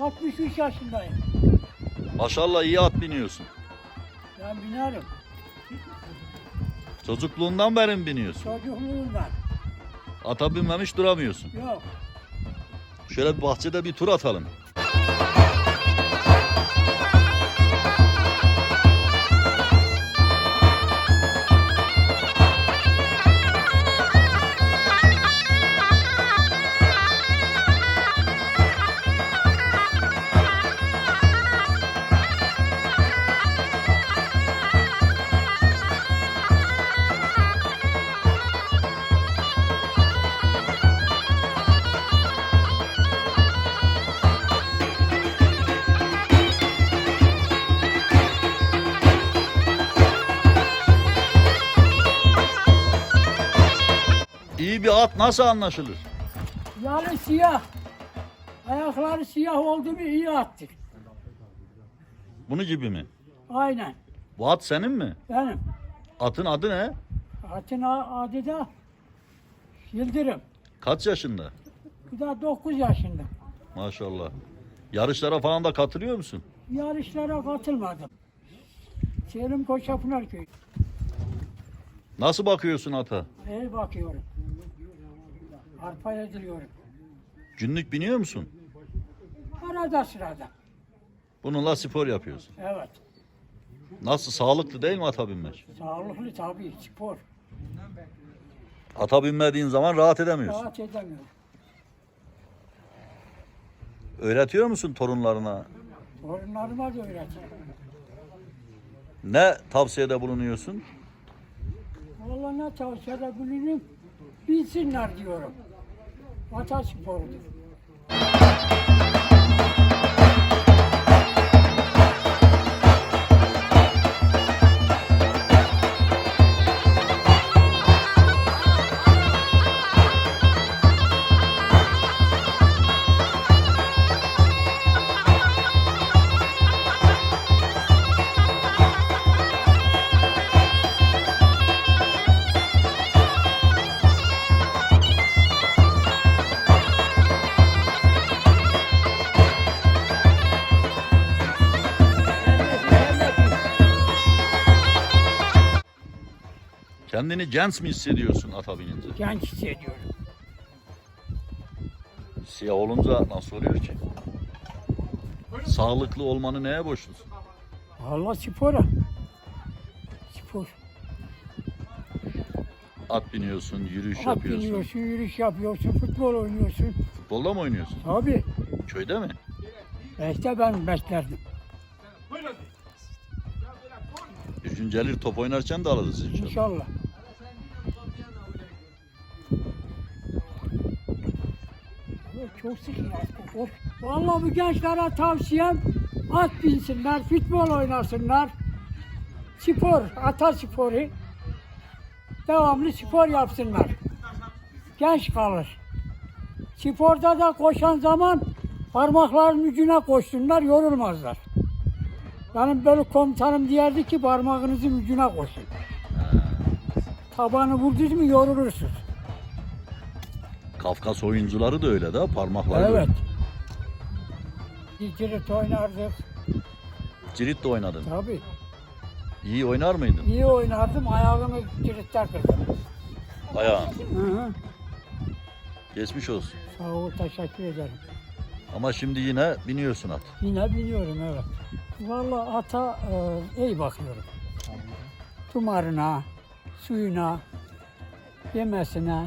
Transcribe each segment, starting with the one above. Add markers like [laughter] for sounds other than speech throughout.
gelik. 63 yaşındayım. Maşallah iyi at biniyorsun. Ben binerim. Çocukluğundan beri mi biniyorsun? Çocukluğumdan. Ata binmemiş duramıyorsun. Yok. Şöyle bahçede bir tur atalım. Bir at nasıl anlaşılır? Yani siyah. Ayakları siyah oldu mu iyi attık. Bunu gibi mi? Aynen. Bu at senin mi? Benim. Atın adı ne? Atın a- adı da Yıldırım. Kaç yaşında? Bu da 9 yaşında. Maşallah. Yarışlara falan da katılıyor musun? Yarışlara katılmadım. Selim Koçapınar Köyü. Nasıl bakıyorsun ata? İyi bakıyorum. Arpa ediliyorum. Günlük biniyor musun? Arada sırada. Bununla spor yapıyorsun. Evet. Nasıl sağlıklı değil mi ata binmek? Sağlıklı tabii. Spor. Ata binmediğin zaman rahat edemiyorsun. Rahat edemiyorum. Öğretiyor musun torunlarına? Torunlarıma da öğretiyorum. Ne tavsiyede bulunuyorsun? Vallahi ne tavsiyede bulunayım bilsinler diyorum. 我找媳妇儿去 Kendini genç mi hissediyorsun ata binince? Genç hissediyorum. Siyah olunca nasıl oluyor ki? Sağlıklı olmanı neye borçlusun? Allah spora. Spor. At biniyorsun, yürüyüş At yapıyorsun. biniyorsun, yürüyüş yapıyorsun, futbol oynuyorsun. Futbolda mı oynuyorsun? Tabii. Köyde mi? İşte ben gün gelir top oynarken de alırız inşallah. İnşallah. Çok sık ya. Kork- Vallahi bu gençlere tavsiyem at binsinler, futbol oynasınlar. Spor, ata sporu. Devamlı spor yapsınlar. Genç kalır. Sporda da koşan zaman parmakların ucuna koşsunlar, yorulmazlar. Benim böyle komutanım derdi ki parmağınızın ucuna koşun. Tabanı vurdunuz mu yorulursunuz. Kafkas oyuncuları da öyle de parmakları. Evet. Cirit oynardık. Cirit de oynadın. Tabii. İyi oynar mıydın? İyi oynardım. Ayağımı ciritte kırdım. Ayağın. Hı hı. Geçmiş olsun. Sağ ol. Teşekkür ederim. Ama şimdi yine biniyorsun at. Yine biliyorum evet. Vallahi ata e, iyi bakıyorum. Tumarına, suyuna, yemesine.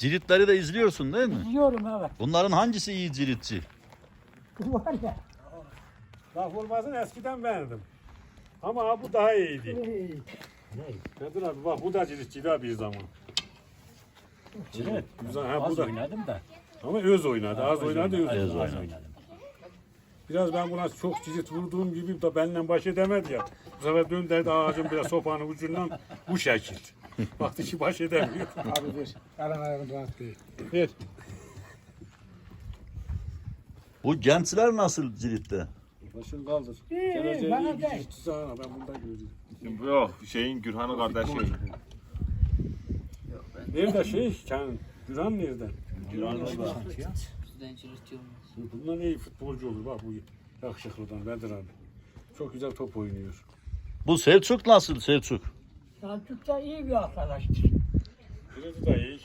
Ciritleri de izliyorsun değil mi? Diyorum evet. Bunların hangisi iyi ciritçi? Bu var ya. Laf olmasın eskiden beğendim. Ama bu daha iyiydi. İyi. Kadir abi bak bu da ciritçiydi ha bir zaman. Cirit. Güzel ha bu Az da. oynadım da. Ama öz oynadı. Az oynadı öz. Az oynadı. oynadım. Biraz ben buna çok cirit vurduğum gibi de benimle baş edemedi ya. Bu sefer döndürdü ağacın biraz sopanın ucundan bu şekil. [laughs] Baktı ki baş edemiyor. Abi ver. Aran ayağını rahat değil. Ver. Bu gençler nasıl ciritte? Başını kaldır. İyi, Geleceğe bana ciritçi sana ben bundan görüyorum. Yok şeyin Gürhan'ın kardeşi. Nerede şey? Sen Güran nerede? Çürütüyor olmaz. Bundan iyi futbolcu olur bak bu yakışıklıdan Bedir abi. Çok güzel top oynuyor. Bu Selçuk nasıl Selçuk? Selçuk da iyi bir arkadaştır. Girdi de iyi.